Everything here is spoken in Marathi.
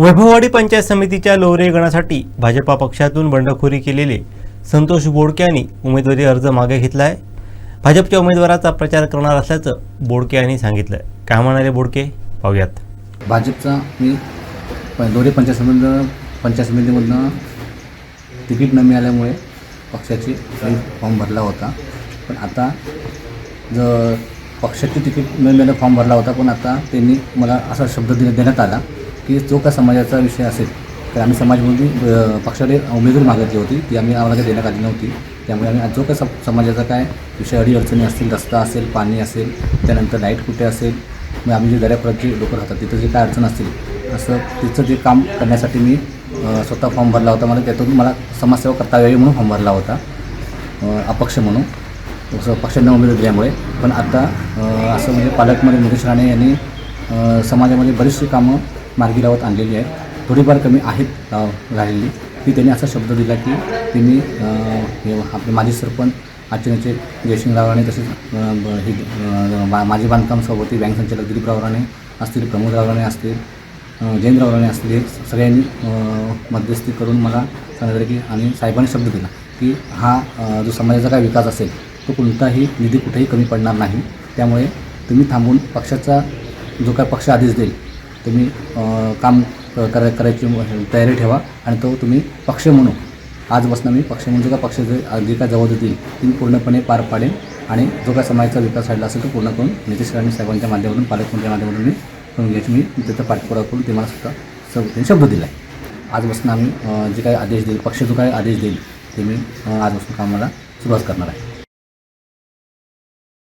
वैभववाडी पंचायत समितीच्या लोरे गणासाठी भाजपा पक्षातून बंडखोरी केलेले संतोष बोडके यांनी उमेदवारी अर्ज मागे घेतला आहे भाजपच्या उमेदवाराचा प्रचार करणार असल्याचं बोडके यांनी सांगितलं काय म्हणाले बोडके? पाहूयात. भाजपचा मी प- पंचायत समिती पंचायत समितीमधनं तिकीट न मिळाल्यामुळे पक्षाची फॉर्म भरला होता. पण आता ज पक्षाची तिकीट न मिळालं फॉर्म भरला होता पण आता त्यांनी मला असा शब्द दे देण्यात आला. की जो काय समाजाचा विषय असेल तर आम्ही समाजमध्ये पक्षाने उमेदवारी मागितली होती ती आम्ही आम्हाला काही देण्यात आली नव्हती. त्यामुळे आम्ही जो काय समाजाचा काय विषय अडीअडचणी असतील रस्ता असेल पाणी असेल त्यानंतर लाइट कुठे असेल मग आम्ही जे दर्यापर्यंत जे लोक राहतात तिथं जे काय अडचण असतील असं तिचं जे काम करण्यासाठी मी स्वतः फॉर्म भरला होता. मला त्यातून मला समाजसेवा करता यावी म्हणून फॉर्म भरला होता. अपक्ष म्हणून. असं पक्षांना उमेदवार दिल्यामुळे. पण आता असं म्हणजे पालकमंत्री मुकेश राणे यांनी समाजामध्ये बरीचशी कामं मार्गी लावत आणलेली आहे. थोडीफार कमी आहेत राहिलेली. की त्यांनी असा शब्द दिला की त्यांनी हे आपले माजी सरपंच आचरणाचे जयसिंगराव राणे तसेच ब- हे मा- माजी बांधकाम सभापती बँक संचालक दिलीपराव राणे असतील प्रमोदराव राणे असतील अ, राणे असतील हे सगळ्यांनी मध्यस्थी करून मला सांगितलं की आणि साहेबांनी शब्द दिला की हा जो समाजाचा काय विकास असेल तो कोणताही निधी कुठेही कमी पडणार नाही. त्यामुळे तुम्ही थांबून पक्षाचा जो काय पक्ष आदेश देईल तुम्ही काम क- करा करायची तयारी ठेवा आणि तो तुम्ही पक्ष म्हणू आजपासून मी पक्ष म्हणून जो काय पक्ष जे काय जबाबदारी देईल ती मी पूर्णपणे पार पाडेन आणि जो काय समाजाचा विकास साधला असेल तो पूर्ण करून नितीश राणे साहेबांच्या माध्यमातून पालकमंत्र्यांच्या माध्यमातून मी करून घ्यायची. मी त्याचा पाठपुरावा करून ते मला सुद्धा सब शब्द दिला आहे. आजपासून आम्ही जे काही आदेश देईल पक्ष जो काही आदेश देईल ते मी आजपासून कामाला सुरुवात करणार आहे.